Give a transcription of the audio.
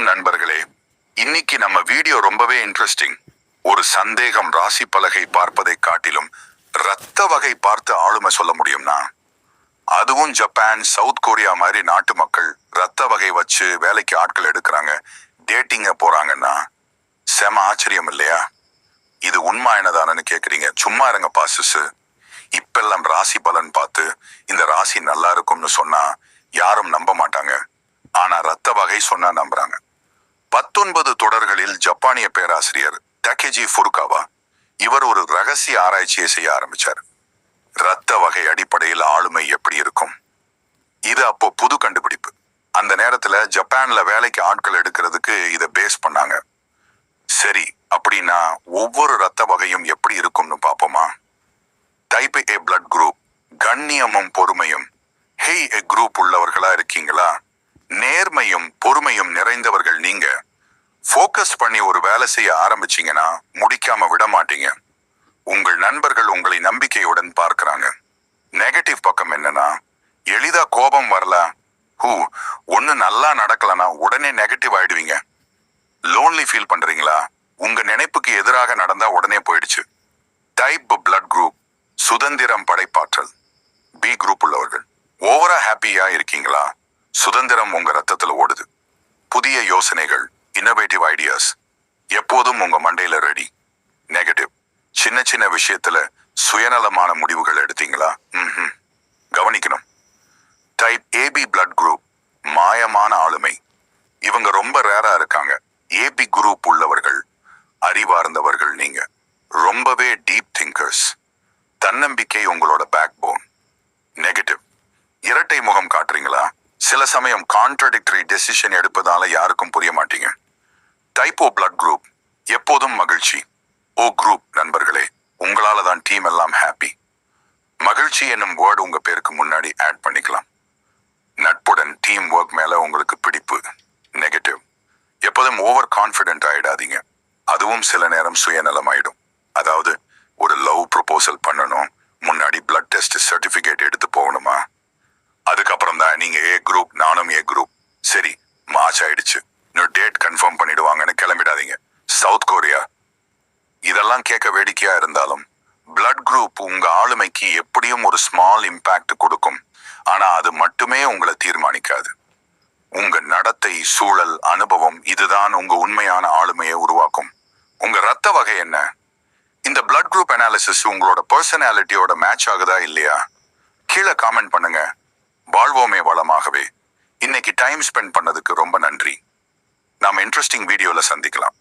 வணக்கம் நண்பர்களே. இன்னைக்கு நம்ம வீடியோ ரொம்பவே இன்ட்ரெஸ்டிங் ஒரு சந்தேகம் ராசி பலகை பார்ப்பதை காட்டிலும் ரத்த வகை பார்த்து ஆளுமை சொல்ல முடியும்னா? அதுவும் ஜப்பான் சவுத் கொரியா மாதிரி நாட்டு மக்கள் ரத்த வகை வச்சு வேலைக்கு ஆட்கள் எடுக்கிறாங்க டேட்டிங்க போறாங்கன்னா? செம ஆச்சரியம் இல்லையா? இது உண்மை என்னதானு கேக்குறீங்க. சும்மா இருங்க பாசிஸ் இப்பெல்லாம் ராசி பலன் பார்த்து இந்த ராசி நல்லா இருக்கும்னு சொன்னா யாரும் நம்ப மாட்டாங்க. ஆனா ரத்த வகை சொன்னா நம்புறாங்க. பத்தொன்பது தொடர்களில் ஜப்பானிய பேராசிரியர் டக்கேஜி ஃபுருகாவா இவர் ஒரு ரகசிய ஆராய்ச்சியை செய்ய ஆரம்பிச்சார். ரத்த வகை அடிப்படையில் ஆளுமை எப்படி இருக்கும்? இது அப்போ புது கண்டுபிடிப்பு. அந்த நேரத்துல ஜப்பான்ல வேலைக்கு ஆட்கள் எடுக்கிறதுக்கு இதை பேஸ் பண்ணாங்க. சரி அப்படின்னா ஒவ்வொரு ரத்த வகையும் எப்படி இருக்கும்னு பார்ப்போமா? டைப் ஏ பிளட் குரூப் கண்ணியமும் பொறுமையும். ஹெய் ஏ குரூப் உள்ளவர்களா இருக்கீங்களா? நேர்மையும் பொறுமையும் நிறைந்தவர்கள் நீங்க. ஃபோக்கஸ் பண்ணி ஒரு வேலை செய்ய ஆரம்பிச்சீங்கன்னா முடிக்காம விட மாட்டீங்க. உங்கள் நண்பர்கள் உங்களை நம்பிக்கையுடன் பார்க்கிறாங்க. நெகட்டிவ் பக்கம் என்னன்னா எளிதா கோபம் வரல ஹூ ஒன்று நல்லா நடக்கலனா உடனே நெகட்டிவ் ஆயிடுவீங்க. லோன்லி ஃபீல் பண்றீங்களா? உங்க நினைப்புக்கு எதிராக நடந்தா உடனே போயிடுச்சு. டைப் பிளட் குரூப் சுதந்திரம் படைப்பாற்றல். பி குரூப் உள்ளவர்கள். ஓவரா ஹாப்பியா இருக்கீங்களா? சுதந்திரம் உங்க ரத்தத்துல ஓடுது. புதிய யோசனைகள் இன்னோவேட்டிவ் ஐடியாஸ் எப்போதும் உங்க மண்டையில ரெடி நெகட்டிவ் சின்ன சின்ன விஷயத்துல சுயநலமான முடிவுகள் எடுத்தீங்களா? ம் கவனிக்கணும். டைப் ஏபி பிளட் குரூப் மாயமான ஆளுமை. இவங்க ரொம்ப ரேரா இருக்காங்க. ஏபி குரூப் உள்ளவர்கள் அறிவார்ந்தவர்கள் நீங்க. ரொம்பவே டீப் திங்கர்ஸ் தன்னம்பிக்கை உங்களோட பேக் போன் நெகட்டிவ் இரட்டை முகம் காட்டுறீங்களா? சில சமயம் கான்ட்ரடிக்டரி டெசிஷன் எடுப்பதால யாருக்கும் புரிய மாட்டீங்க. இப்போ பிளட் குரூப் எப்போதும் மகிழ்ச்சி. ஓ குரூப் நண்பர்களே உங்களால தான் டீம் எல்லாம் ஹாப்பி மகிழ்ச்சி என்னும் வேர்டு உங்க பேருக்கு முன்னாடி ஆட் பண்ணிக்கலாம். நட்புடன் டீம் ஒர்க் மேல உங்களுக்கு பிடிப்பு நெகட்டிவ் எப்போதும் ஓவர் கான்ஃபிடென்ட் ஆயிடாதீங்க. அதுவும் சில நேரம் சுயநலம் ஆயிடும் அதாவது ஒரு லவ் ப்ரொபோசல் பண்ணணும் முன்னாடி பிளட் டெஸ்ட் சர்டிபிகேட் எடுத்து போகணுமா? அதுக்கப்புறம் தான் நீங்க ஏ குரூப் நானும் ஏ குரூப் சரி மார்ச் ஆயிடுச்சு. இன்னும் டேட் கன்ஃபார்ம் பண்ணிடுவாங்கன்னு கிளம்பிடாதீங்க சவுத் கொரியா இதெல்லாம் கேட்க வேடிக்கையா இருந்தாலும் பிளட் குரூப் உங்க ஆளுமைக்கு எப்படியும் ஒரு ஸ்மால் இம்பாக்ட் கொடுக்கும். ஆனா அது மட்டுமே உங்களை தீர்மானிக்காது. உங்க நடத்தை சூழல் அனுபவம் இதுதான் உங்க உண்மையான ஆளுமையை உருவாக்கும். உங்க ரத்த வகை என்ன? இந்த பிளட் குரூப் அனாலிசிஸ் உங்களோட பர்சனாலிட்டியோட மேட்ச் ஆகுதா இல்லையா? கீழே காமெண்ட் பண்ணுங்க. வாழ்வோமே வளமாகவே. இன்னைக்கு டைம் ஸ்பெண்ட் பண்ணதுக்கு ரொம்ப நன்றி. நாம் இன்ட்ரெஸ்டிங் வீடியோவில் சந்திக்கலாம்.